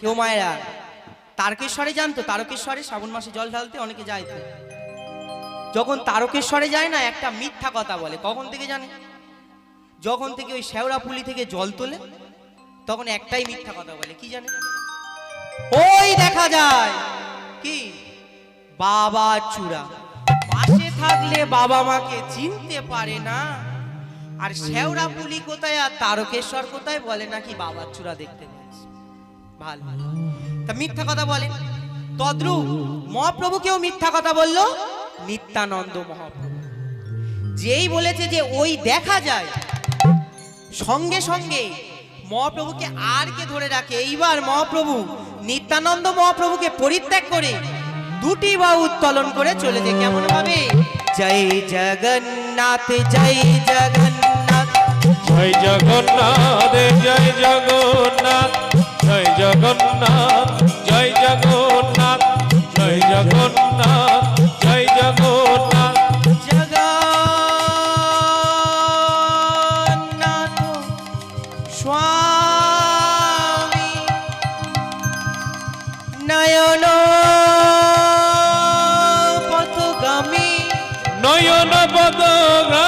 কেউ মায়েরা, তারকেশ্বরে জানতো তারকেশ্বরে শ্রাবণ মাসে জল ঢালতে অনেকে যায় তো। যখন তারকেশ্বরে যায় না, একটা মিথ্যা কথা বলে, কখন থেকে জানে? যখন থেকে ওই শেওড়া পুলি থেকে জল তোলে, তখন একটাই মিথ্যা কথা বলে, কি জানে? ওই দেখা যায়, কি? বাবা চূড়া, পাশে থাকলে বাবা মাকে চিনতে পারে না। আর শেওড়া পুলি কোথায় আর তারকেশ্বর কোথায় বলে নাকি বাবার চূড়া দেখতে মিথ্যা কথা বলে। তদ্রুপ মহাপ্রভুকেও মিথ্যা কথা বলল নিত্যানন্দ মহাপ্রভু। যেই বলেছে যে ওই দেখা যায়, সঙ্গে সঙ্গে মহাপ্রভুকে আর কে ধরে রাখে? এইবার মহাপ্রভু নিত্যানন্দ মহাপ্রভুকে পরিত্যাগ করে দুটি বা উত্তোলন করে চলে যায়। কেমন ভাবে? জয় জগন্নাথ জয় জগন্নাথ। জয় জগন্নাথ জয় জগন্নাথ। জগন্নাথ জয় জগন্নাথ জয় জগন্নাথ জয় জগন্নাথ। জগন্নাথ স্বামী নয়ন পথগামী। নয়ন পদগ্রামী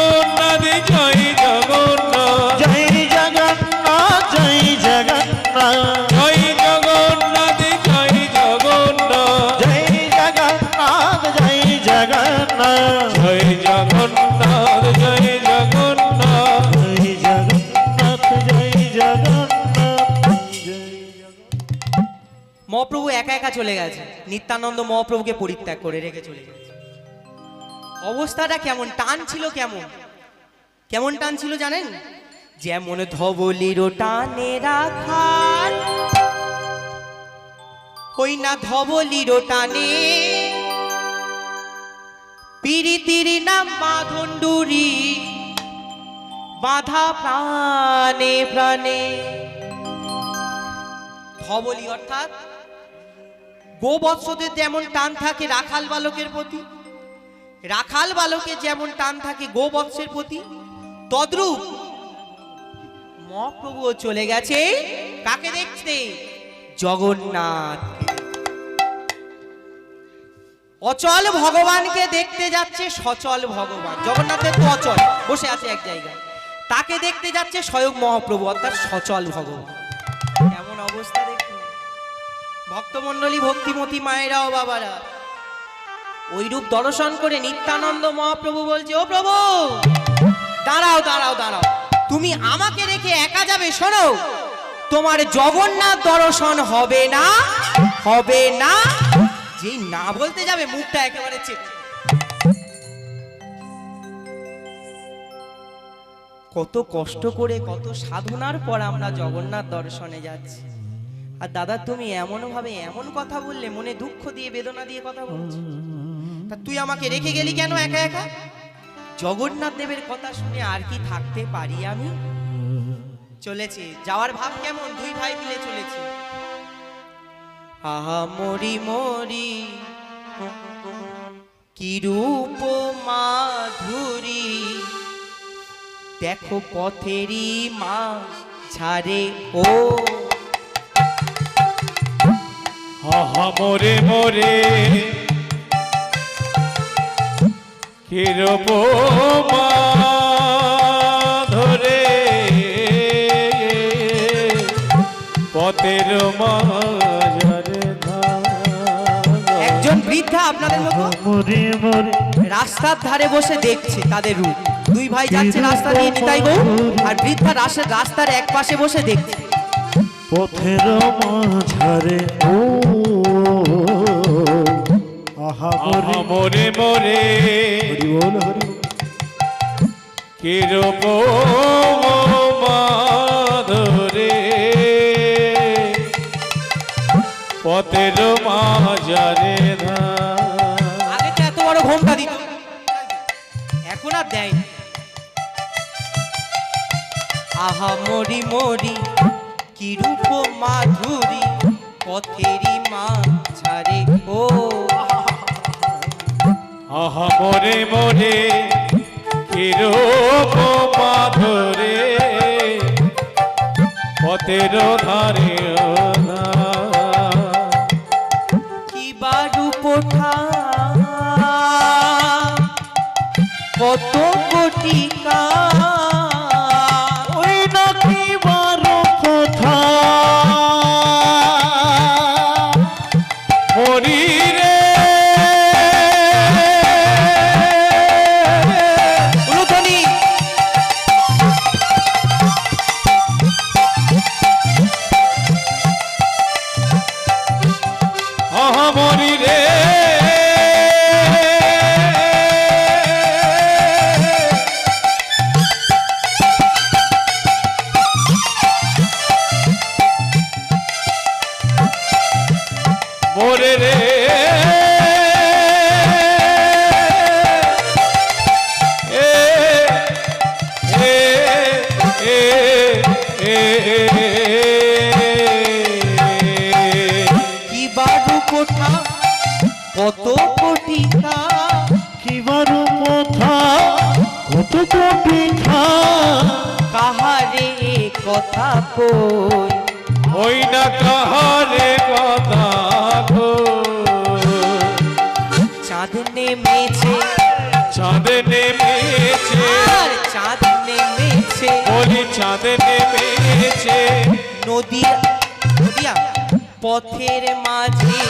চলে গেছে। নিত্যানন্দ মহাপ্রভুকে পরিত্যাগ করে রেখে চলে গেছে। অবস্থাটা কেমন? টান ছিল কেমন? কেমন টান ছিল জানেন? যেমন ধবলির টানে রাখাল ওই না ধবলির টানে। পিরিতির নাম বাঁধন্ডুরি বাধা প্রাণে প্রাণে। ধবলি অর্থাৎ গোবৎসদের যেমন টান থাকে রাখাল বালকের প্রতি, রাখাল বালকের যেমন টান থাকে গোবৎসের প্রতি, তদ্রূপ মহাপ্রভুও চলে গেছে। কাকে দেখতে? জগন্নাথ অচল ভগবানকে দেখতে যাচ্ছে সচল ভগবান। জগন্নাথের তো অচল, বসে আছে এক জায়গায়। তাকে দেখতে যাচ্ছে স্বয়ং মহাপ্রভু, অর্থাৎ সচল ভগবান। কেমন অবস্থা দেখুন ভক্তমণ্ডলী ভক্তিমতী মায়েরা ও বাবারা ওই রূপ দর্শন করে নিত্যানন্দ মহাপ্রভু বলছে, ও প্রভু, দাঁড়াও দাঁড়াও দাঁড়াও। তুমি আমাকে রেখে একা যাবে, শোনো। তোমার জগন্নাথ দর্শন হবে না হবে না। যেই না বলতে যাবে, মুখটা একেবারে চেপে কত কষ্ট করে, কত সাধনার পর আমরা জগন্নাথ দর্শনে যাচ্ছি। আর দাদা, তুমি এমন ভাবে এমন কথা বললে, মনে দুঃখ দিয়ে, বেদনা দিয়ে কথা বলছো? তা তুই আমাকে রেখে গেলি কেন একা একা? জগন্নাথ দেবের কথা শুনে আর কি থাকতে পারি আমি? চলেছে, যাওয়ার ভাব কেমন? দুই ভাই মিলে চলেছে। আহা, মরি মরি, কি রূপ মাধুরী। দেখো পথেরই মা ছাড়ে ও মোরে মোরে। কিরব ধরে। পথের একজন বৃদ্ধা আপনাদের মতো? মরে মরে। রাস্তার ধারে বসে দেখছে তাদের রূপ। দুই ভাই যাচ্ছে রাস্তা দিয়ে নিতাই গো আর বৃদ্ধা রাস্তার এক পাশে বসে দেখছে। পথের মাঝারে ও মরে মোরে মোরে হরি বল হরি। কিরব ধরে পথের মাঝারে আগে তো এত বড় ঘোমটা দিত। এখন আর দেয়। আহা মরি মরি কি রূপ মাধুরী পথেরই মা ছাড়ে ও আহা মরে কিরূপ মাধুরে পথের ধারে কি বারু রূপ কত কাহারে কথা গো চাঁদ নেমেছে চাঁদ নেমেছে চাঁদ নেমেছে বলি চাঁদ নেমেছে নদীয়া নদিয়া পথের মাঝে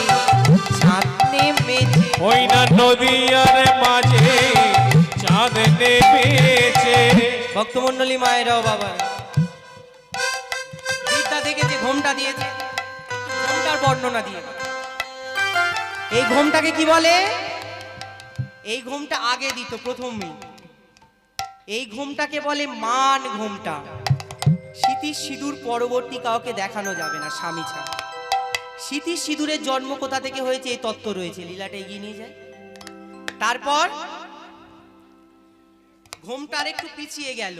চাঁদ নেমেছে ওই না নদীয়ার মাঝে চাঁদ নেমেছে ভক্তমন্ডলী মায়েরাও বাবা বিদ্যা থেকে যে ঘোমটা দিয়েছে বর্ণনা দিয়ে এই ঘোমটাকে কি বলে? এই ঘোমটা আগে দিত প্রথমেই এই ঘোমটাকে বলে মান ঘোমটা। স্মৃতির সিঁদুর পরবর্তী কাউকে দেখানো যাবে না, স্বামী ছাড়া। স্মৃতির সিঁদুরের জন্ম কোথা থেকে হয়েছে এই তত্ত্ব রয়েছে, লীলাটা এগিয়ে নিয়ে যায়। তারপর ঘোমটা একটু পিছিয়ে গেল।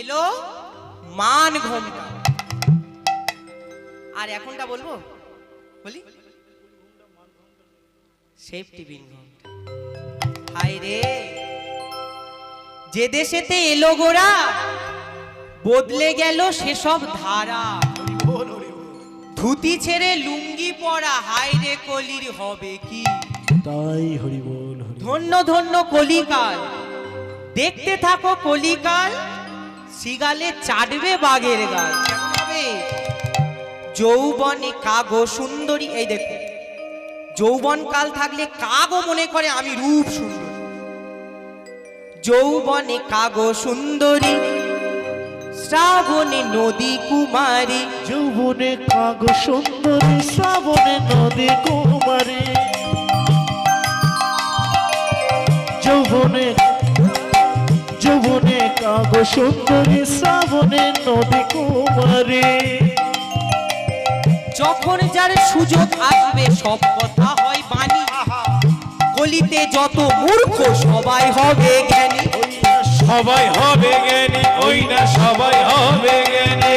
এলো মান ঘোমটা। আর এখনটা বলব? বলি? সেফটি বিন হাই রে। যে দেশেতে এলো গোরা বদলে গেল সেসব ধারা। ধুতি ছেড়ে লুঙ্গি পরা হাই রে কলির হবে কি? তাই হরি। বল ধন্য ধন্য কলিকাল। দেখতে থাকো কলিকাল সিগালে চাটবে বাঘের হবে যৌবনে কাগো সুন্দরী, এই দেখো। যৌবন কাল থাকলে কাগো মনে করে আমি রূপ সুন্দর। যৌবনে কাগো সুন্দরী, শ্রাবণে নদী কুমারী। যৌবনে কাগ সুন্দরী, শ্রাবণে নদী কুমারী। যৌবনে যৌবনে কাগ সুন্দরী, শ্রাবণে নদী কুমারী। যখন যার সুযোগ আসবে সব কথা হয় বাণী। কলিতে যত মূর্খ সবাই হবে জ্ঞানী। সবাই হবে জ্ঞানী ওই না সবাই হবে জ্ঞানী।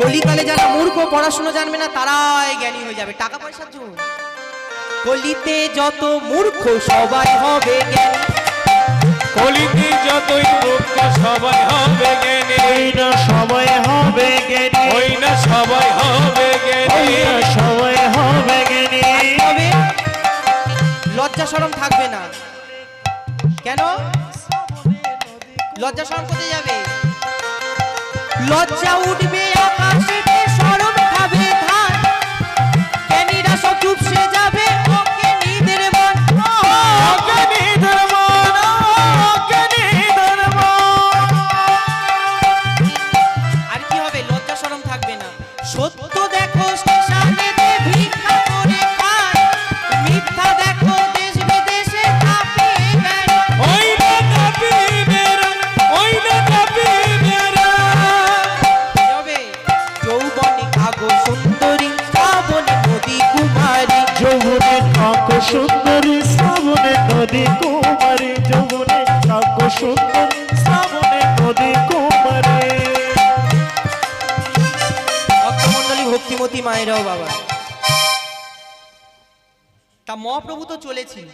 কলিকালে যারা মূর্খ পড়াশোনা জানবে না তারাই জ্ঞানী হয়ে যাবে। টাকা পয়সার জন্য। কলিতে যত মূর্খ সবাই হবে জ্ঞানী। কলিতে যতই মুক্ত সবাই হবে জ্ঞানী। ওই না সবাই হবে জ্ঞানী। ওই না সবাই হবে জ্ঞানী। সবাই হবে জ্ঞানী। তবে লজ্জা শরম থাকবে না। কেন? লজ্জা শরম কোথায় যাবে? লজ্জা উঠবে আকাশে সুন্দরী শ্রাবণে নদী কুমারী, যৌবনে কাক সুন্দরী শ্রাবণে নদী কুমারে। ভক্তমণ্ডলী, ভক্তিমতী মায়েরাও বাবা। তা মহাপ্রভু তো চলেছিল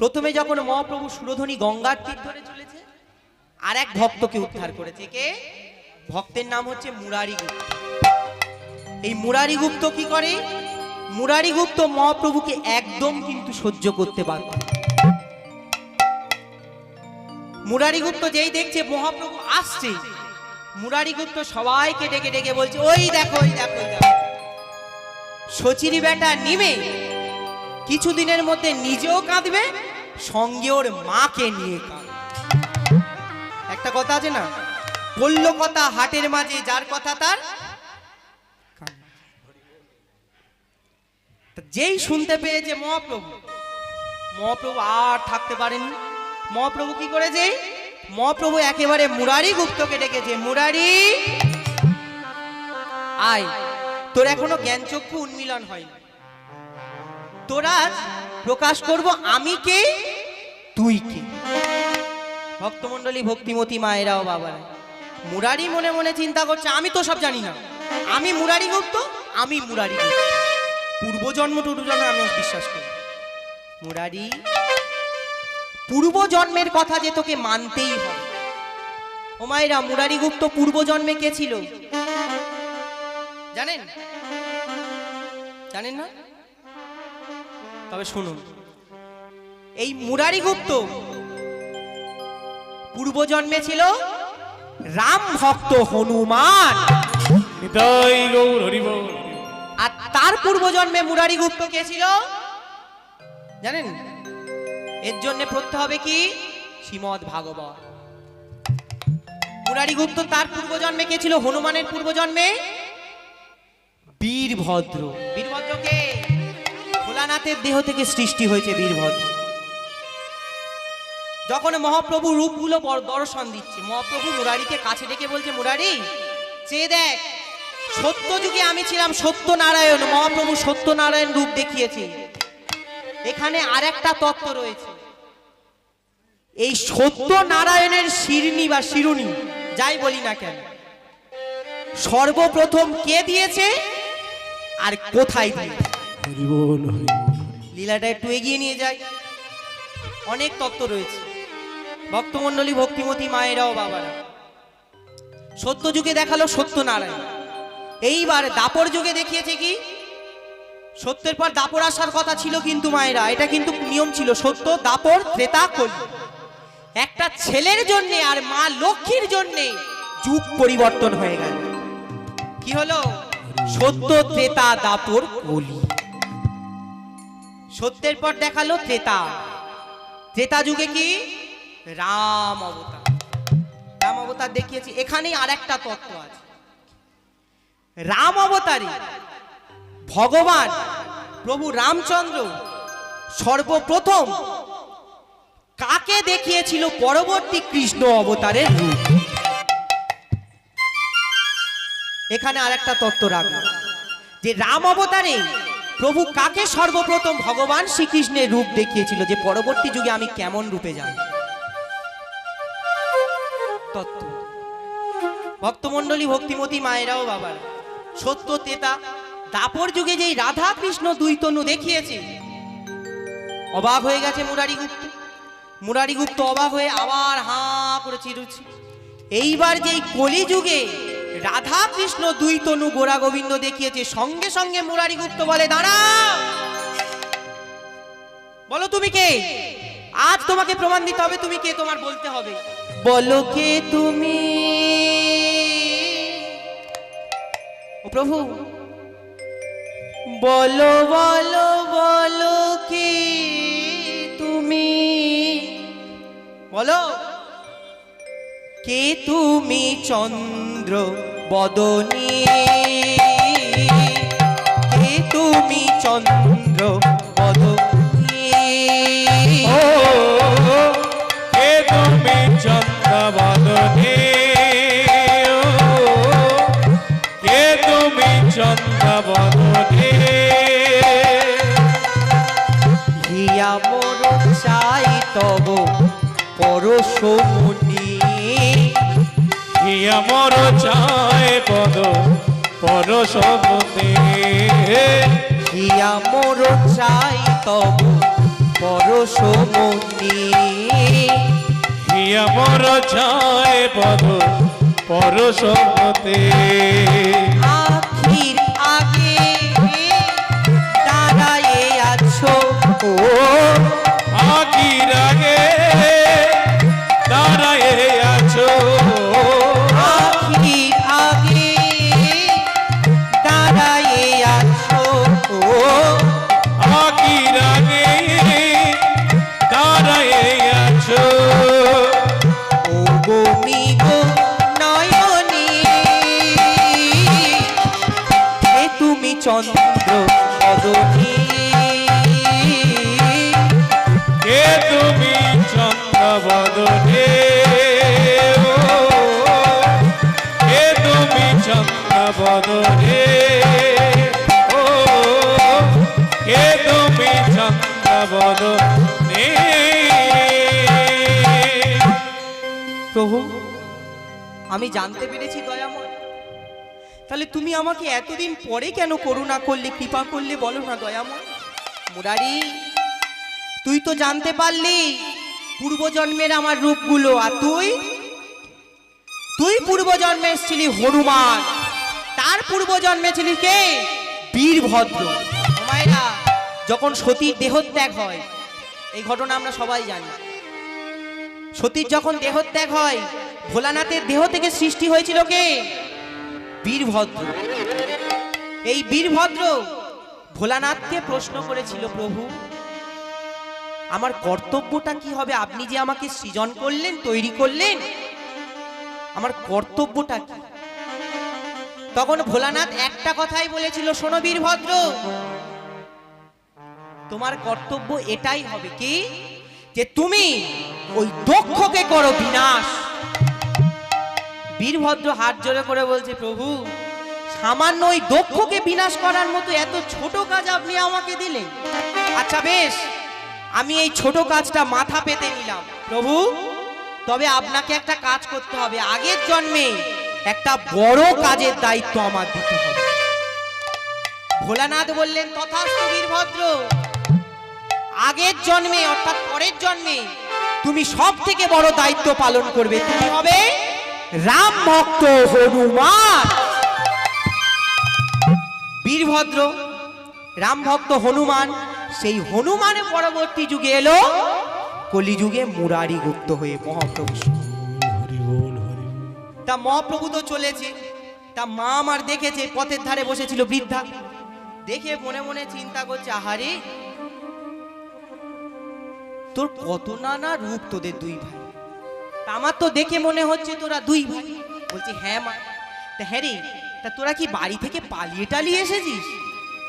প্রথমে যখন মহাপ্রভু সুরধনী গঙ্গার তীর ধরে চলেছে, আর এক ভক্তকে উদ্ধার করেছে কে? ভক্তের নাম হচ্ছে মুরারি গুপ্ত এই মুরারি গুপ্ত কি করে? মুরারি গুপ্ত মহাপ্রভুকে একদম কিন্তু সহ্য করতে পারত না। মুরারি গুপ্ত যেই দেখছে, মহাপ্রভু আসছে। মুরারি গুপ্ত সবাইকে ডেকে ডেকে বলছে, ওই দেখো ওই দেখো সচিরি বেটা নিমে কিছুদিনের মধ্যে নিজেও কাঁদবে, সঙ্গে ওর মাকে নিয়ে কাঁদবে। একটা কথা আছে না? বলল কথা হাটের মাঝে যার কথা তার কান। তা যেই শুনতে পেয়েছে মহাপ্রভু মহাপ্রভু আর থাকতে পারেনি মহাপ্রভু কি করে করেছে? মহাপ্রভু একেবারে মুরারি গুপ্তকে ডেকেছে। মুরারি, আয়, তোর এখনও জ্ঞানচক্ষু উন্মিলন হয়নি। তোরা প্রকাশ করব আমি কে? তুই কে? ভক্তমণ্ডলী, ভক্তিমতী মায়েরাও বাবারা, মুরারি মনে মনে চিন্তা করছে, আমি তো সব জানি না। আমি মুরারি গুপ্ত, আমি মুরারি গুপ্ত। পূর্বজন্ম টুর্বজন্ম আমি বিশ্বাস করি মুরারি পূর্বজন্মের কথা যে তোকে মানতেই হবে। ও মায়েরা মুরারি গুপ্ত পূর্বজন্মে কে ছিল? জানেন? জানেন না? তবে শুনুন। এই মুরারি গুপ্ত পূর্বজন্মে ছিল রাম ভক্ত হনুমান। নিতাই গৌর হরিব। আর তার পূর্বজন্মে মুরারি গুপ্ত কে ছিল? জানেন? এর জন্য পড়তে হবে কি? শ্রীমদ ভাগবত। মুরারি গুপ্ত তার পূর্বজন্মে কে ছিল? হনুমানের পূর্বজন্মে? বীরভদ্র। বীরভদ্রকে ভোলানাথের দেহ থেকে সৃষ্টি হয়েছে বীরভদ্র। যখন মহাপ্রভু রূপগুলো দর্শন দিচ্ছে, মহাপ্রভু মুরারিকে কাছে ডেকে বলছে, মুরারি, চেয়ে দেখ সত্য যুগে আমি ছিলাম সত্যনারায়ণ মহাপ্রভু সত্যনারায়ণ রূপ দেখিয়েছে। এখানে আরেকটা তত্ত্ব রয়েছে। এই সত্যনারায়ণের শিরনি বা শিরুনি যাই বলি না কেন সর্বপ্রথম কে দিয়েছে আর কোথায় দিয়েছে? লীলাটা একটু এগিয়ে নিয়ে যাই। অনেক তত্ত্ব রয়েছে। ভক্তমণ্ডলী ভক্তিমতী মায়েরাও বাবারা সত্য যুগে দেখাল সত্যনারায়ণ। এইবার দাপর যুগে দেখিয়েছে কি? সত্যের পর দাপর আসার কথা ছিল কিন্তু মায়েরা, এটা কিন্তু নিয়ম ছিল। সত্য, দাপর, ত্রেতা, কলি। একটা ছেলের জন্যে আর মা লক্ষ্মীর জন্যে যুগ পরিবর্তন হয়ে গেল। কি হলো? সত্য, ত্রেতা, দাপর, কলি। সত্যের পর দেখাল ত্রেতা। ত্রেতা যুগে কি? রাম অবতার। রাম অবতার দেখিয়েছি। এখানেই আর একটা তত্ত্ব আছে। রাম অবতারে, ভগবান প্রভু রামচন্দ্র সর্বপ্রথম কাকে দেখিয়েছিল পরবর্তী কৃষ্ণ অবতারের রূপ? এখানে আর একটা তত্ত্ব রাখব যে রাম অবতারে প্রভু কাকে সর্বপ্রথম ভগবান শ্রীকৃষ্ণের রূপ দেখিয়েছিল, যে পরবর্তী যুগে আমি কেমন রূপে যাব? তত্ত্ব। ভক্তমণ্ডলী, ভক্তিমতী মায়েরাও বাবার সত্য তেতা। দাপর যুগে যেই রাধা কৃষ্ণ দুই তনু দেখিয়েছে, অবাক হয়ে গেছে মুরারি গুপ্ত মুরারি গুপ্ত অবাক হয়ে আবার হাঁ করে চিরুছে এইবার যেই কলি যুগে রাধা কৃষ্ণ দুই তনু গোরা গোবিন্দ দেখিয়েছে, সঙ্গে সঙ্গে মুরারি গুপ্ত বলে দাঁড়া বলো তুমি কে? আজ তোমাকে প্রমাণ দিতে হবে, তুমি কে তোমার বলতে হবে। বলো কে তুমি? প্রভু। বলো বলো বলো কি তুমি? বলো। কে তুমি চন্দ্র বদনী? কে তুমি চন্দ্র তব পরশমণি হিয়া মর চায় পদ পরশপতে হিয়া মোর চাই তব পরশমণি হিয়া মর চায় পদ পরশপতে চন্দ্র বদনী কে তুমি চন্দ্রবদনে ও, কে তুমি চন্দ্রবদনে ও কে তুমি চন্দ্রবদনে প্রভু আমি জানতে পেরেছি তাহলে তুমি আমাকে এতদিন পরে কেন করুণা করলে, কৃপা করলে বলো না দয়াময়। মুরারি, তুই তো জানতে পারলি পূর্বজন্মের আমার রূপগুলো, আর তুই? তুই পূর্বজন্মে ছিলি হনুমান, তার পূর্বজন্মে ছিলি কে? বীরভদ্র। মায়েরা, যখন সতীর দেহত্যাগ হয়, এই ঘটনা আমরা সবাই জানি। সতীর যখন দেহত্যাগ হয়, ভোলানাথের দেহ থেকে সৃষ্টি হয়েছিল কে? বীরভদ্র। এই বীরভদ্র ভোলানাথকে প্রশ্ন করেছিল, প্রভু, আমার কর্তব্যটা কি হবে? আপনি যে আমাকে সৃজন করলেন, তৈরি করলেন, আমার কর্তব্যটা কি? তখন ভোলানাথ একটা কথাই বলেছিল, শোনো বীরভদ্র, তোমার কর্তব্য এটাই হবে কি? যে তুমি ওই দক্ষকে করো বিনাশ। বীরভদ্র হাত জোরে করে বলছে, প্রভু, সামান্য ওই দক্ষকে বিনাশ করার মতো এত ছোট কাজ আপনি আমাকে দিলেন। আচ্ছা বেশ, আমি এই ছোট কাজটা মাথা পেতে নিলাম। প্রভু, তবে আপনাকে একটা কাজ করতে হবে। আগের জন্মে একটা বড় কাজের দায়িত্ব আমার দিতে হবে। ভোলানাথ বললেন, তথাস্তু বীরভদ্র, আগের জন্মে অর্থাৎ পরের জন্মে তুমি সব থেকে বড় দায়িত্ব পালন করবে। তুমি হবে রাম ভক্ত হনুমান। বীরভদ্র রাম ভক্ত হনুমান সেই হনুমানের পরবর্তী যুগে এলো কলিযুগে মুরারি গুপ্ত হয়ে মহাপ্রভু তা মহাপ্রভু তো চলেছে তা মা আমার দেখেছে পথের ধারে বসেছিল বৃদ্ধা। দেখে মনে মনে চিন্তা করছে আহারে তোর কত নানা রূপ তোদের দুই ভাই। তা আমার তো দেখে মনে হচ্ছে তোরা দুই ভাই। বলছি হ্যাঁ মা। তা হ্যাঁ রে তা তোরা কি বাড়ি থেকে পালিয়ে টালিয়ে এসেছিস?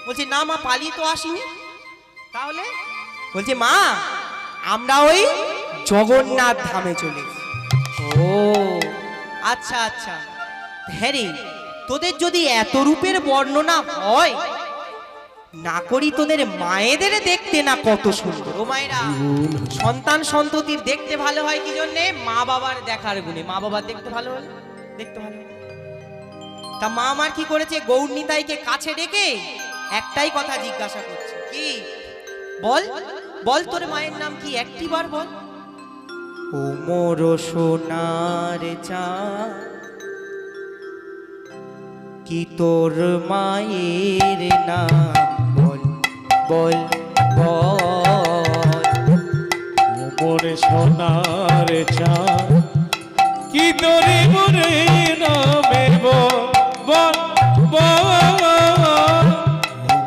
বলছে না মা পালিয়ে তো আসিনি। তাহলে? বলছে মা আমরা ওই জগন্নাথ ধামে চলেছি ও। আচ্ছা আচ্ছা। হ্যাঁ রে তোদের যদি এত রূপের বর্ণনা হয় না করি তোদের মায়েদের দেখতে না কত সুন্দর। ও মায়েরা, সন্তান সন্ততির দেখতে ভালো হয় কি জন্যে? মা বাবার দেখার গুণে। মা বাবার দেখতে ভালো হলে? দেখতে ভালো তা মা আমার কি করেছে? গৌরনিতাইকে কাছে ডেকে একটাই কথা জিজ্ঞাসা করছে। কি? বল বল তোর মায়ের নাম কি? একটি বার বল। ও মোর সোনার চা কি তোর মায়ের নাম? বল বল। মোরে সোনার চা কি তোরে মোরে নামে বল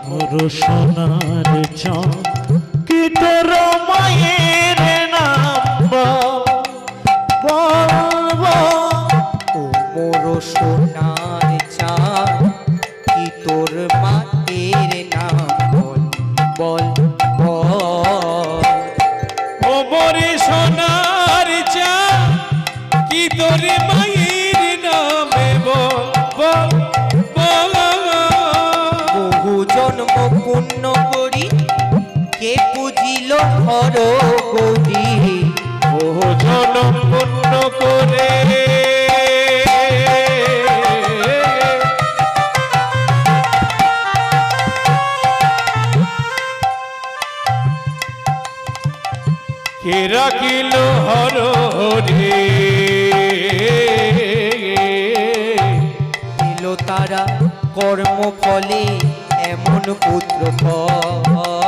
মোর সোনার কি তোর মায়ের নাম বল, মোর সোনার ধর করি ভোজন পুণ্য করে। রাখিল হর তারা কর্ম ফলে এমন পুত্র ফল।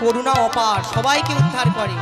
করুণা অপার সবাইকে উদ্ধার করে।